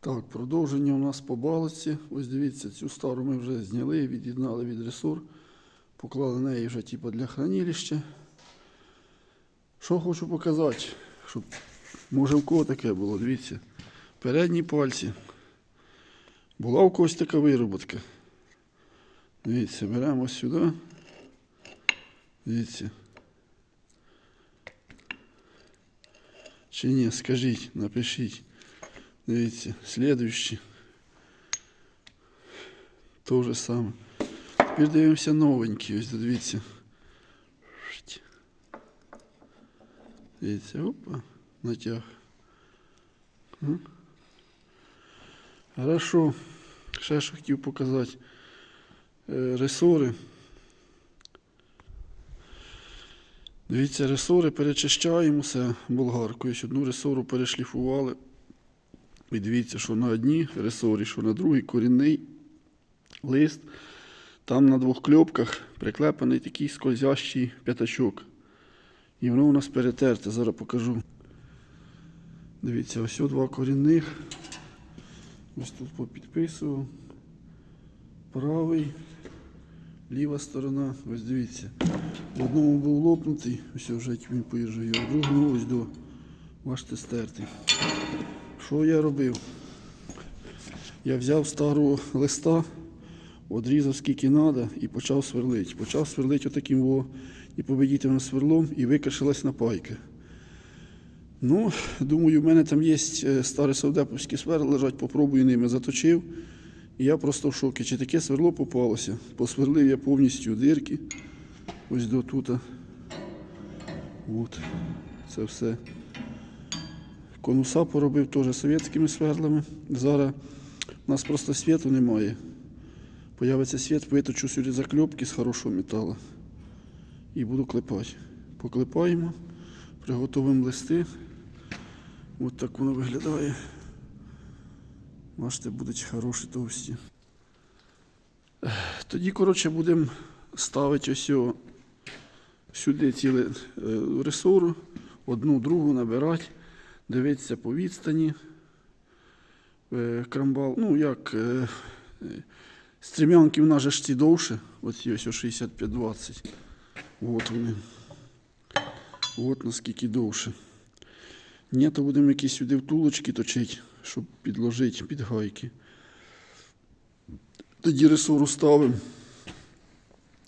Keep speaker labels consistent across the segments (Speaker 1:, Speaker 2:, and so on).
Speaker 1: Так, продовження у нас по балоці. Ось дивіться, цю стару ми вже зняли, від'єднали від ресур. Поклали неї вже типу, для хранилища. Що хочу показати, щоб може в кого таке було, дивіться. Передні пальці. Була у когось така вироботка. Дивіться, беремо сюди. Дивіться. Чи ні, скажіть, напишіть. Дивіться, слідуючий. То же саме. Тепер дивимося новенький. Ось дивіться. Дивіться, опа, натяг. Хорошо. Ще що хотів показати. Ресори. Дивіться, ресори перечищаємо все болгаркою. Ось Одну ресору перешліфували. І дивіться, що на одній ресорі, що на другій корінний лист. Там на двох кльопках приклепаний такий скользящий п'ятачок. І воно у нас перетерте, зараз покажу. Дивіться, ось два корінних. Ось тут попідписував. Правий, ліва сторона. Ось дивіться. В одному був лопнутий, ось вже він поїжджає, в другому ось до. Бачите, стертий. Що я робив? Я взяв старого листа, одрізав скільки треба і почав сверлити. Почав сверлити отаким во і победітельним сверлом і викашилась напайка. Ну, думаю, в мене там є е, старі совдеповські сверла лежать, попробую ними заточив. І я просто в шокі. Чи таке сверло попалося? Посверлив я повністю дирки. Ось до тут. От. Це все. Конуса поробив теж совєтськими сверлами. Зараз у нас просто світу немає. Появиться світ, виточу сюди закльопки з хорошого металу. І буду клепати. Поклепаємо, приготуємо листи. Ось так воно виглядає. Бачите, будуть хороші товсті. Тоді, коротше, будемо ставити ось його сюди ціле е, ресору, одну другу набирати, дивитися по відстані. Е, Крамбал, ну як е, стрімянки в нас же ж ці довше, оці ось о 65-20. От вони. От наскільки довше. Ні, то будемо якісь сюди втулочки точити, щоб підложити під гайки. Тоді ресору ставимо.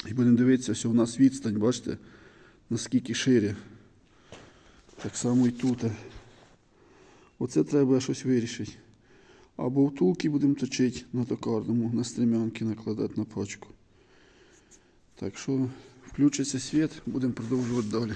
Speaker 1: І будемо дивитися, що у нас відстань, бачите, наскільки шире. Так само і тут. Оце треба щось вирішити. Або втулки будемо точити на токарному, на стрімянки накладати на пачку. Так що включиться світ, будемо продовжувати далі.